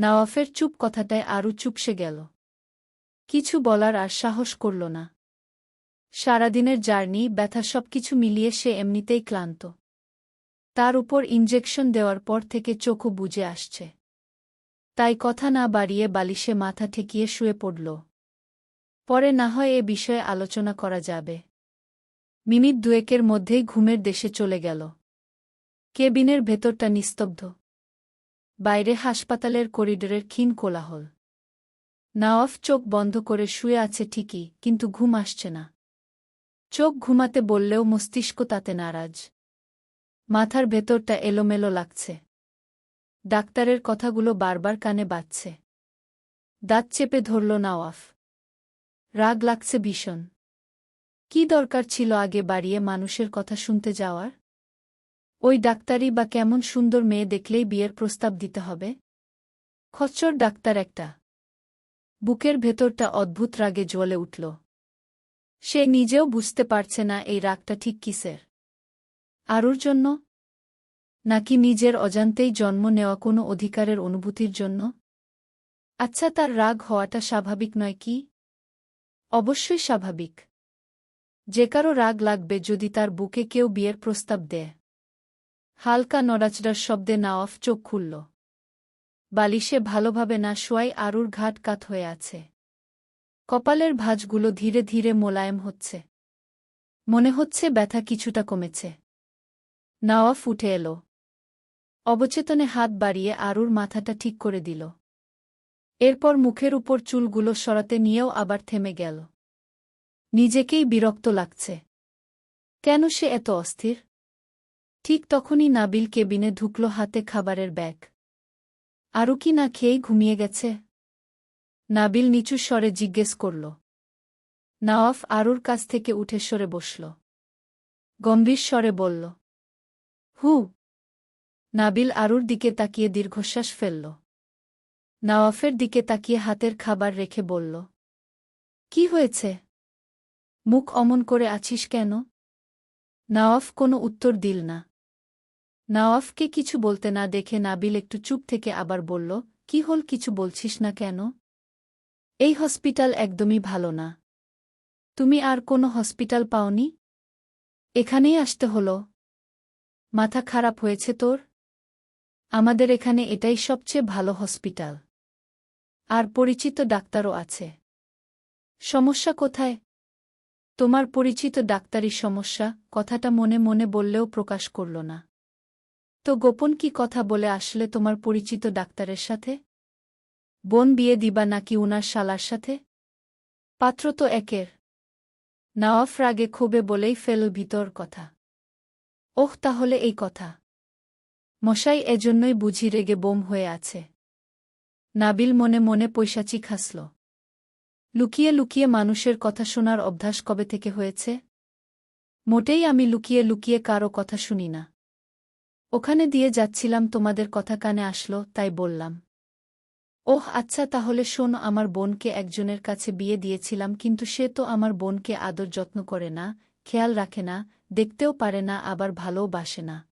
নওয়াফের চুপ কথাটায় আরও চুপসে গেল। কিছু বলার আর সাহস করল না। সারাদিনের জার্নি, ব্যথা সবকিছু মিলিয়ে সে এমনিতেই ক্লান্ত। তার উপর ইঞ্জেকশন দেওয়ার পর থেকে চোখও বুঝে আসছে। তাই কথা না বাড়িয়ে বালিশে মাথা ঠেকিয়ে শুয়ে পড়ল। পরে না হয় এ বিষয়ে আলোচনা করা যাবে। মিনিট দুয়েকের মধ্যেই ঘুমের দেশে চলে গেল। কেবিনের ভেতরটা নিস্তব্ধ। বাইরে হাসপাতালের করিডোরের ক্ষীণ কোলাহল। নাওয়াফ চোখ বন্ধ করে শুয়ে আছে ঠিকই, কিন্তু ঘুম আসছে না। চোখ ঘুমাতে বললেও মস্তিষ্ক তাতে নারাজ। মাথার ভেতরটা এলোমেলো লাগছে। ডাক্তারের কথাগুলো বারবার কানে বাজছে। দাঁত চেপে ধরল নাওয়াফ। রাগ লাগছে ভীষণ। কি দরকার ছিল আগে বাড়িয়ে মানুষের কথা শুনতে যাওয়ার? ওই ডাক্তারই বা কেমন সুন্দর মেয়ে দেখলেই বিয়ের প্রস্তাব দিতে হবে? খচ্চর ডাক্তার একটা। বুকের ভেতরটা অদ্ভুত রাগে জ্বলে উঠল। সে নিজেও বুঝতে পারছে না এই রাগটা ঠিক কিসের। আরুর জন্য? নাকি নিজের অজান্তেই জন্ম নেওয়া কোনো অধিকারের অনুভূতির জন্য? আচ্ছা তার রাগ হওয়াটা স্বাভাবিক নয় কি? অবশ্যই স্বাভাবিক। যে কারও রাগ লাগবে যদি তার বুকে কেউ বিয়ের প্রস্তাব দেয়। হালকা নড়াচড়ার শব্দে নাওয়াফ চোখ খুলল। বালিশে ভালোভাবে না শোয়াই আরুর ঘাট কাত হয়ে আছে। কপালের ভাঁজগুলো ধীরে ধীরে মোলায়েম হচ্ছে। মনে হচ্ছে ব্যথা কিছুটা কমেছে। নাওয়াফ উঠে এলো। অবচেতনে হাত বাড়িয়ে আরুর মাথাটা ঠিক করে দিল। এরপর মুখের উপর চুলগুলো সরাতে নিয়েও আবার থেমে গেল। নিজেকেই বিরক্ত লাগছে। কেন সে এত অস্থির? ঠিক তখনই নাবিল কেবিনে ঢুকল হাতে খাবারের ব্যাগ। আরও কি না খেয়েই ঘুমিয়ে গেছে? নাবিল নিচু স্বরে জিজ্ঞেস করল। নাওয়াফ আরুর কাছ থেকে উঠে সরে বসল। গম্ভীর স্বরে বলল, হু। নাবিল আরুর দিকে তাকিয়ে দীর্ঘশ্বাস ফেলল। নাওয়াফের দিকে তাকিয়ে হাতের খাবার রেখে বলল, কি হয়েছে? মুখ অমন করে আছিস কেন? নাওয়াফ কোনো উত্তর দিল না। নওয়াফকে কিছু বলতে না দেখে নাবিল একটু চুপ থেকে আবার বলল, কি হল, কিছু বলছিস না কেন? এই হসপিটাল একদমই ভালো না। তুমি আর কোনো হসপিটাল পাওনি? এখানেই আসতে হল। মাথা খারাপ হয়েছে তোর? আমাদের এখানে এটাই সবচেয়ে ভালো হসপিটাল। আর পরিচিত ডাক্তারও আছে। সমস্যা কোথায়? তোমার পরিচিত ডাক্তারি সমস্যা, কথাটা মনে মনে বললেও প্রকাশ করল না। তো গোপন কি কথা বলে আসলে তোমার পরিচিত ডাক্তারের সাথে? বোন বিয়ে দিবা নাকি উনার শালার সাথে? পাত্র তো একের। নওয়াফ রাগে ক্ষোভে বলেই ফেল ভিতর কথা। ওহ, তাহলে এই কথা। মশাই এজন্যই বুঝি রেগে বোম হয়ে আছে। নাবিল মনে মনে পৈশাচিক খাসল লুকিয়ে লুকিয়ে মানুষের কথা শোনার অভ্যাস কবে থেকে হয়েছে? মোটেই আমি লুকিয়ে লুকিয়ে কারও কথা শুনি না। ওখানে দিয়ে যাচ্ছিলাম, তোমাদের কথা কানে আসলো, তাই বললাম। ওহ আচ্ছা তাহলে শোন, আমার বোনকে একজনের কাছে বিয়ে দিয়েছিলাম, কিন্তু সে তো আমার বোনকে আদর যত্ন করে না, খেয়াল রাখে না, দেখতেও পারে না, আবার ভালোও বাসে না।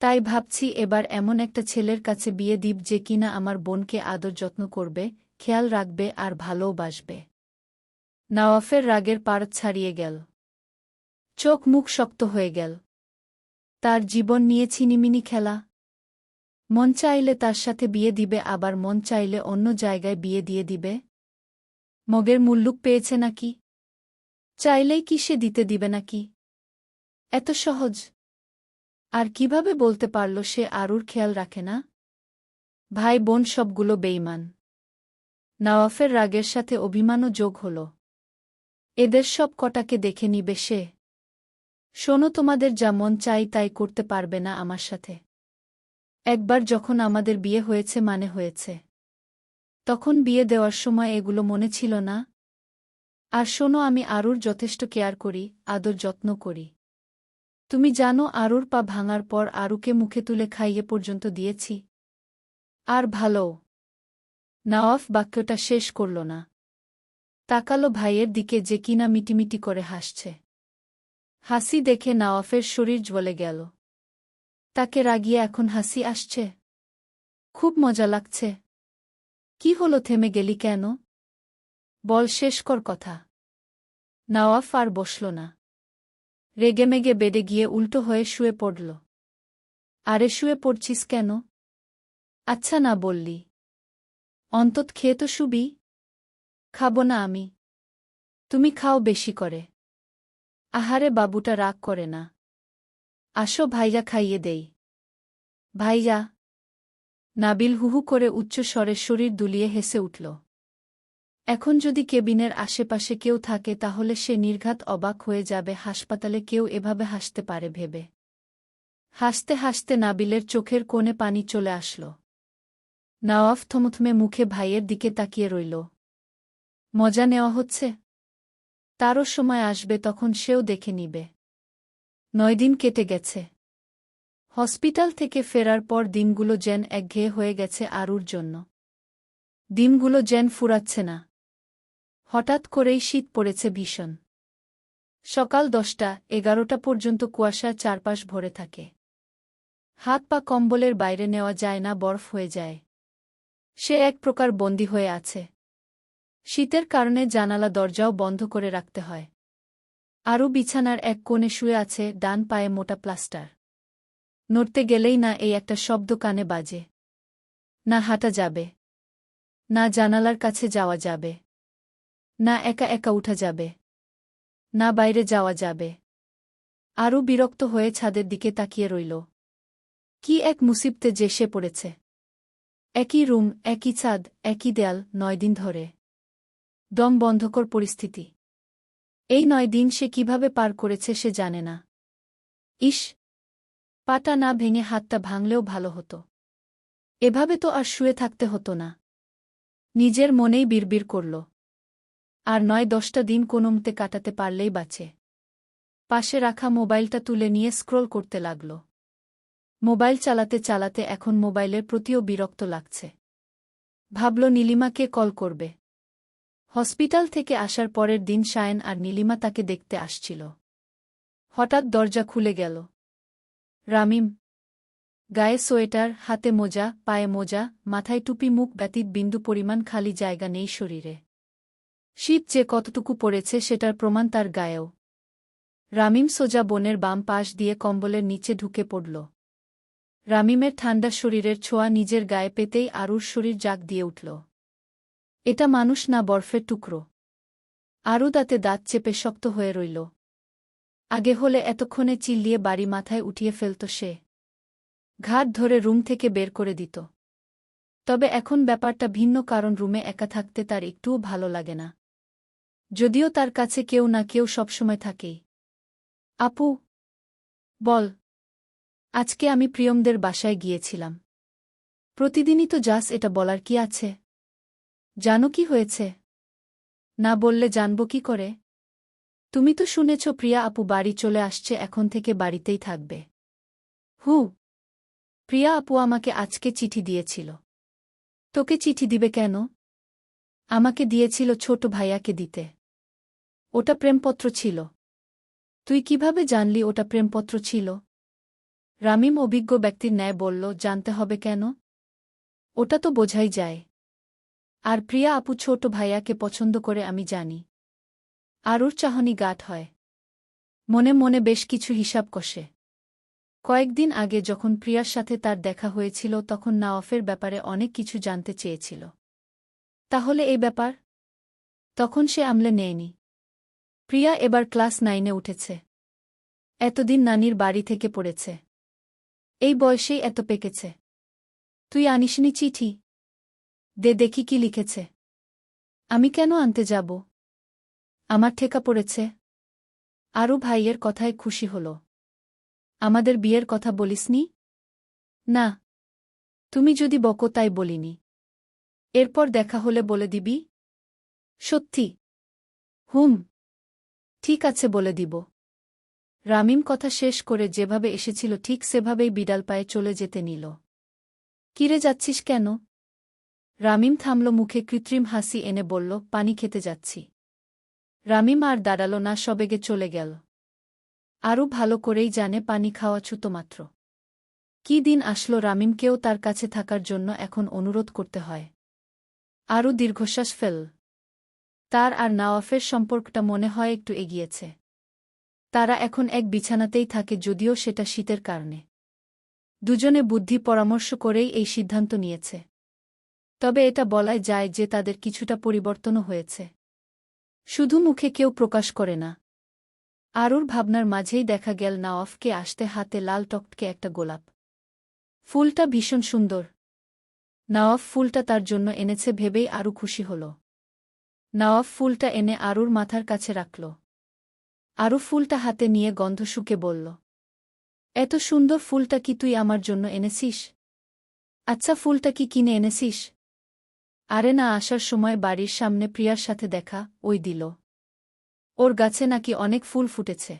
তাই ভাবছি এবার এমন একটা ছেলের কাছে বিয়ে দিব যে কিনা আমার বোনকে আদর যত্ন করবে, খেয়াল রাখবে আর ভালোও বাসবে। নওয়াফের রাগের পাড় ছাড়িয়ে গেল। চোখ মুখ শক্ত হয়ে গেল। তার জীবন নিয়ে ছিনিমিনি খেলা। মন চাইলে তার সাথে বিয়ে দিবে, আবার মন চাইলে অন্য জায়গায় বিয়ে দিয়ে দিবে। মগের মুল্লুক পেয়েছে নাকি? চাইলেই কি সে দিতে দিবে নাকি? এত সহজ। আর কীভাবে বলতে পারল সে আরুর খেয়াল রাখে না? ভাই বোন সবগুলো বেইমান নওয়াফের রাগের সাথে অভিমানও যোগ হল। এদের সব কটাকে দেখে নিবে সে। শোনো তোমাদের যা মন চাই তাই করতে পারবে না আমার সাথে। একবার যখন আমাদের বিয়ে হয়েছে মানে হয়েছে। তখন বিয়ে দেওয়ার সময় এগুলো মনে ছিল না। আর শোনো আমি আরুর যথেষ্ট কেয়ার করি, আদর যত্ন করি। তুমি জানো আরুর পা ভাঙার পর আরুকে মুখে তুলে খাইয়ে পর্যন্ত দিয়েছি। আর ভালো। নওয়াফ বাক্যটা শেষ করল না। তাকালো ভাইয়ের দিকে যে কিনা মিটিমিটি করে হাসছে। হাসি দেখে নওয়াফের শরীর জ্বলে গেল। তাকে রাগিয়ে এখন হাসি আসছে। খুব মজা লাগছে। কি হলো থেমে গেলি কেন? বল, শেষ কর কথা। নওয়াফ আর বসল না। রেগেমেগে বেডে গিয়ে উল্টো হয়ে শুয়ে পড়ল। আরে শুয়ে পড়ছিস কেন? আচ্ছা না, বললি। অন্তত খেয়ে তো শুবি। খাব না আমি। তুমি খাও বেশি করে। আহারে বাবুটা রাগ করে না। আসো ভাইয়া খাইয়ে দেই। ভাইয়া, নাবিল হুহু করে উচ্চ স্বরে শরীর দুলিয়ে হেসে উঠল। এখন যদি কেবিনের আশেপাশে কেউ থাকে তাহলে সে নির্ঘাত অবাক হয়ে যাবে, হাসপাতালে কেউ এভাবে হাসতে পারে ভেবে। হাসতে হাসতে নাবিলের চোখের কোণে পানি চলে আসল। নওয়াফ থমথমে মুখে ভাইয়ের দিকে তাকিয়ে রইল। মজা নেওয়া হচ্ছে? তারও সময় আসবে তখন সেও দেখে নিবে। নয় দিন কেটে গেছে। হসপিটাল থেকে ফেরার পর দিনগুলো যেন একঘেয়ে হয়ে গেছে আরুর জন্য। দিনগুলো যেন ফুরাচ্ছে না। হঠাৎ করেই শীত পড়েছে ভীষণ। সকাল দশটা, এগারোটা পর্যন্ত কুয়াশা চারপাশ ভরে থাকে। হাত পা কম্বলের বাইরে নেওয়া যায় না, বরফ হয়ে যায়। সে এক প্রকার বন্দী হয়ে আছে। শীতের কারণে জানালা দরজাও বন্ধ করে রাখতে হয়। আরও বিছানার এক কোণে শুয়ে আছে ডান পায়ে মোটা প্লাস্টার। নড়তে গেলেই না এই একটা শব্দ কানে বাজে। না হাঁটা যাবে। না জানালার কাছে যাওয়া যাবে। না একা একা উঠা যাবে। না বাইরে যাওয়া যাবে। আরও বিরক্ত হয়ে ছাদের দিকে তাকিয়ে রইল। কি এক মুসিবতে যে সে পড়েছে। একই রুম, একই ছাদ, একই দেয়াল নয় দিন ধরে। দম বন্ধকর পরিস্থিতি। এই নয় দিন সে কীভাবে পার করেছে সে জানে না। ইস, পাটা না ভেঙে হাতটা ভাঙলেও ভালো হতো। এভাবে তো আর শুয়ে থাকতে হতো না। নিজের মনেই বিড়বিড় করল। আর নয় দশটা দিন কোনোমতে কাটাতে পারলেই বাঁচে। পাশে রাখা মোবাইলটা তুলে নিয়ে স্ক্রোল করতে লাগল। মোবাইল চালাতে চালাতে এখন মোবাইলের প্রতিও বিরক্ত লাগছে। ভাবল নীলিমাকে কল করবে। হসপিটাল থেকে আসার পরের দিন সায়ন আর নীলিমা তাকে দেখতে আসছিল। হঠাৎ দরজা খুলে গেল। রামিম, গায়ে সোয়েটার, হাতে মোজা, পায়ে মোজা, মাথায় টুপি, মুখ ব্যতীত বিন্দু পরিমাণ খালি জায়গা নেই শরীরে। শীত যে কতটুকু পড়েছে সেটার প্রমাণ তার গায়েও। রামিম সোজা বনের বাম পাশ দিয়ে কম্বলের নিচে ঢুকে পড়ল। রামিমের ঠান্ডা শরীরের ছোঁয়া নিজের গায়ে পেতেই আরুর শরীর জাগ দিয়ে উঠল। এটা মানুষ না বরফের টুকরো। আরও দাঁতে দাঁত চেপে শক্ত হয়ে রইল। আগে হলে এতক্ষণে চিল্লিয়ে বাড়ি মাথায় উঠিয়ে ফেলত সে। ঘাট ধরে রুম থেকে বের করে দিত। তবে এখন ব্যাপারটা ভিন্ন কারণ রুমে একা থাকতে তার একটুও ভালো লাগে না। যদিও তার কাছে কেউ না কেউ সবসময় থাকেই আপু, বল। আজকে আমি প্রিয়মদের বাসায় গিয়েছিলাম। প্রতিদিনই তো যাস এটা বলার কি আছে? জানো কি হয়েছে? না বললে জানব কি করে? তুমি তো শুনেছ প্রিয়া আপু বাড়ি চলে আসছে, এখন থেকে বাড়িতেই থাকবে। হু। প্রিয়া আপু আমাকে আজকে চিঠি দিয়েছিল। তোকে চিঠি দিবে কেন? আমাকে দিয়েছিল ছোট ভাইয়াকে দিতে। ওটা প্রেমপত্র ছিল। তুই কীভাবে জানলি ওটা প্রেমপত্র ছিল? রামিম অভিজ্ঞ ব্যক্তির ন্যায় বলল, জানতে হবে কেন? ওটা তো বোঝাই যায়। আর প্রিয়া আপু ছোট ভাইয়াকে পছন্দ করে, আমি জানি। আর ওর চাহনি গাঠ হয়। মনে মনে বেশ কিছু হিসাব কষে। কয়েকদিন আগে যখন প্রিয়ার সাথে তার দেখা হয়েছিল, তখন নাওয়াফের ব্যাপারে অনেক কিছু জানতে চেয়েছিল। তাহলে এই ব্যাপার? তখন সে আমলে নেয়নি। প্রিয়া এবার ক্লাস নাইনে উঠেছে। এতদিন নানির বাড়ি থেকে পড়েছে। এই বয়সেই এত পেকেছে। তুই আনিসনি চিঠি? দে দেখি কি লিখেছে। আমি কেন আনতে যাব? আমার ঠেকা পড়েছে। আরও ভাইয়ের কথায় খুশি হল। আমাদের বিয়ের কথা বলিসনি? না। তুমি যদি বকো তাই বলিনি। এরপর দেখা হলে বলে দিবি? সত্যি। হুম। ঠিক আছে বলে দিব। রামিম কথা শেষ করে যেভাবে এসেছিল ঠিক সেভাবেই বিড়াল পায়ে চলে যেতে নিল। কিরে যাচ্ছিস কেন? রামিম থামল মুখে কৃত্রিম হাসি এনে বলল, পানি খেতে যাচ্ছি। রামিম আর দাঁড়াল না, সবেগে চলে গেল। আরও ভালো করেই জানে পানি খাওয়া ছুতোমাত্র। কি দিন আসলো রামিমকেও তার কাছে থাকার জন্য এখন অনুরোধ করতে হয়। আরও দীর্ঘশ্বাস ফেল। তার আর নাওয়াফের সম্পর্কটা মনে হয় একটু এগিয়েছে। তারা এখন এক বিছানাতেই থাকে, যদিও সেটা শীতের কারণে। দুজনে বুদ্ধি পরামর্শ করেই এই সিদ্ধান্ত নিয়েছে। তবে এটা বলাই যায় যে তাদের কিছুটা পরিবর্তনও হয়েছে। শুধু মুখে কেউ প্রকাশ করে না। আরুর ভাবনার মাঝেই দেখা গেল নাওয়াফকে আসতে হাতে লাল টকটকে একটা গোলাপ। ফুলটা ভীষণ সুন্দর। নওয়াফ ফুলটা তার জন্য এনেছে ভেবেই আরও খুশি হল। নওয়াফ ফুলটা এনে আরুর মাথার কাছে রাখল। আরু ফুলটা হাতে নিয়ে গন্ধ শুকে বলল, এত সুন্দর ফুলটা কি তুই আমার জন্য এনেছিস? আচ্ছা ফুলটা কি কিনে এনেছিস? আরে না আসার সময় বাড়ির সামনে প্রিয়ার সাথে দেখা, ওই দিল। ওর গাছে নাকি অনেক ফুল ফুটেছে।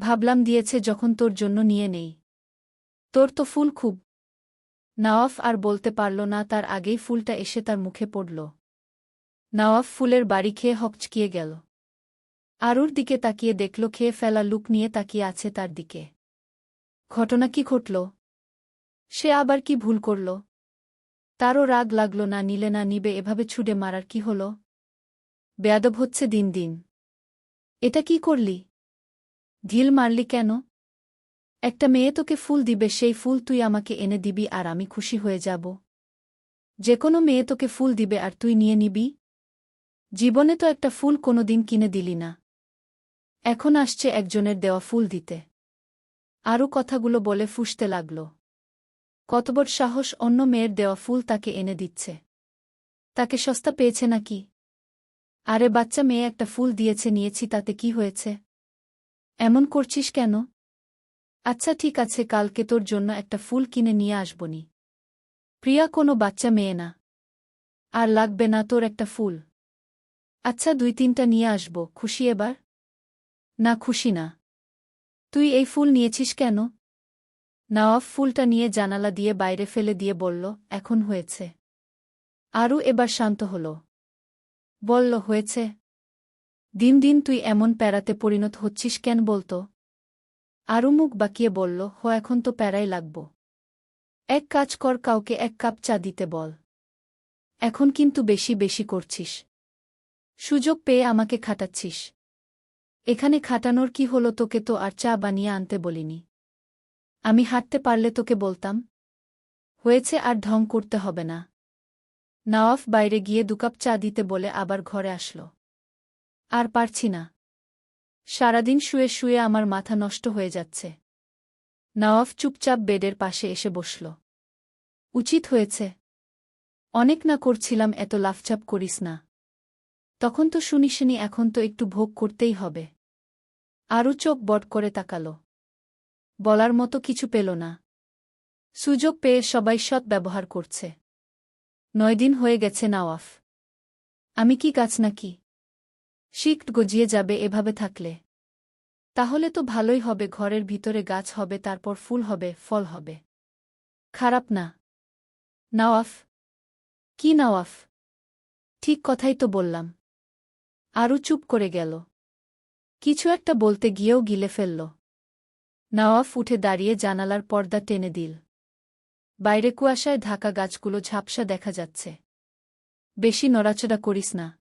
ভাবলাম দিয়েছে যখন তোর জন্য নিয়ে নেই। তোর তো ফুল খুব। নওয়াফ আর বলতে পারল না তার আগেই ফুলটা এসে তার মুখে পড়ল। নওয়াফ ফুলের বাড়ি খেয়ে হকচকিয়ে গেল। আরুর দিকে তাকিয়ে দেখল, খেয়ে ফেলা লুক নিয়ে তাকিয়ে আছে তার দিকে। ঘটনা কি ঘটল? সে আবার কি ভুল করল? তারও রাগ লাগল না, নিলে না, নিবে, এভাবে ছুটে মারার কি হল? বেয়াদব হচ্ছে দিন দিন। এটা কি করলি? ঢিল মারলি কেন? একটা মেয়ে তোকে ফুল দিবে, সেই ফুল তুই আমাকে এনে দিবি আর আমি খুশি হয়ে যাব। যে কোনো মেয়ে তোকে ফুল দিবে আর তুই নিয়ে নিবি? জীবনে তো একটা ফুল কোনো দিন কিনে দিলি না। এখন আসছে একজনের দেওয়া ফুল দিতে। আরও কথাগুলো বলে ফুসতে লাগল। কতবট সাহস অন্য মেয়ের দেওয়া ফুল তাকে এনে দিচ্ছে। তাকে সস্তা পেয়েছে নাকি? আরে বাচ্চা মেয়ে একটা ফুল দিয়েছে, নিয়েছি, তাতে কি হয়েছে? এমন করছিস কেন? আচ্ছা ঠিক আছে, কালকে তোর জন্য একটা ফুল কিনে নিয়ে আসবনি। প্রিয়া কোনো বাচ্চা মেয়ে না। আর লাগবে না তোর একটা ফুল। আচ্ছা দুই তিনটা নিয়ে আসব, খুশি এবার? না খুশি না। তুই এই ফুল নিয়েছিস কেন? নওয়াফ ফুলটা নিয়ে জানালা দিয়ে বাইরে ফেলে দিয়ে বলল, এখন হয়েছে। আরও এবার শান্ত হল। বলল, হয়েছে। দিন দিন তুই এমন প্যারাতে পরিণত হচ্ছিস কেন বলতো? আরও মুখ বাকিয়ে বলল, হো, এখন তো প্যারাই লাগব। এক কাজ কর, কাউকে এক কাপ চা দিতে বল। এখন কিন্তু বেশি বেশি করছিস। সুযোগ পেয়ে আমাকে খাটাচ্ছিস। এখানে খাটানোর কি হলো তোকে তো আর চা বানিয়ে আনতে বলিনি। আমি হাঁটতে পারলে তোকে বলতাম। হয়েছে আর ঢং করতে হবে না। নওয়াফ বাইরে গিয়ে দুকাপ চা দিতে বলে আবার ঘরে আসল। আর পারছি না। সারাদিন শুয়ে শুয়ে আমার মাথা নষ্ট হয়ে যাচ্ছে। নওয়াফ চুপচাপ বেডের পাশে এসে বসল। উচিত হয়েছে। অনেক না করছিলাম, এত লাফচাপ করিস না। তখন তো শুনিসনি, এখন তো একটু ভোগ করতেই হবে। আরও চোখ বট করে তাকাল। বলার মতো কিছু পেল না। সুযোগ পেয়ে সবাই সৎ ব্যবহার করছে। নয় দিন হয়ে গেছে নাওয়াফ। আমি কি গাছ নাকি? শিক্ট গজিয়ে যাবে এভাবে থাকলে। তাহলে তো ভালোই হবে, ঘরের ভিতরে গাছ হবে, তারপর ফুল হবে, ফল হবে। খারাপ না। নাওয়াফ? কি নাওয়াফ? ঠিক কথাই তো বললাম। আরও চুপ করে গেল। কিছু একটা বলতে গিয়েও গিলে ফেলল। নওয়াফ উঠে দাঁড়িয়ে জানালার পর্দা টেনে দিল। বাইরে কুয়াশায় ঢাকা গাছগুলো ঝাপসা দেখা যাচ্ছে। বেশি নড়াচড়া করিস না।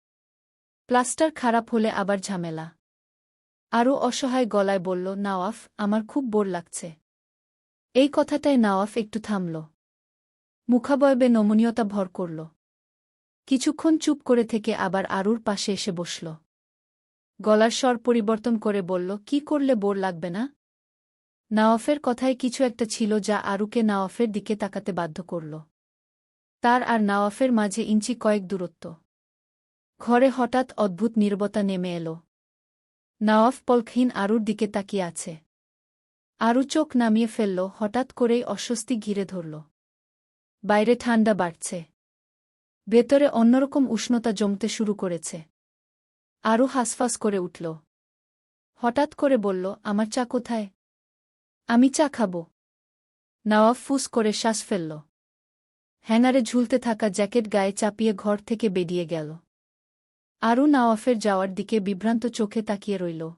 প্লাস্টার খারাপ হলে আবার ঝামেলা। আরও অসহায় গলায় বলল, নাওয়াফ, আমার খুব বোর লাগছে। এই কথাটায় নাওয়াফ একটু থামল। মুখাবয়বে নমনীয়তা ভর করল। কিছুক্ষণ চুপ করে থেকে আবার আরুর পাশে এসে বসল। গলার স্বর পরিবর্তন করে বলল, কি করলে বোর লাগবে না? নাওয়াফের কথায় কিছু একটা ছিল যা আরুকে নাওয়াফের দিকে তাকাতে বাধ্য করল। তার আর নাওয়াফের মাঝে ইঞ্চি কয়েক দূরত্ব। ঘরে হঠাৎ অদ্ভুত নির্বতা নেমে এল। নওয়াফ পলকহীন আরুর দিকে তাকিয়ে আছে। আরু চোখ নামিয়ে ফেলল, হঠাৎ করেই অস্বস্তি ঘিরে ধরল। বাইরে ঠান্ডা বাড়ছে। ভেতরে অন্যরকম উষ্ণতা জমতে শুরু করেছে। আরও হাসফাস করে উঠল। হঠাৎ করে বলল, আমার চা কোথায়? আমি চা খাব। নওয়াব ফুস করে শ্বাস ফেলল। হ্যাঙ্গারে ঝুলতে থাকা জ্যাকেট গায়ে চাপিয়ে ঘর থেকে বেরিয়ে গেল। আরও নাওয়াফের যাওয়ার দিকে বিভ্রান্ত চোখে তাকিয়ে রইল।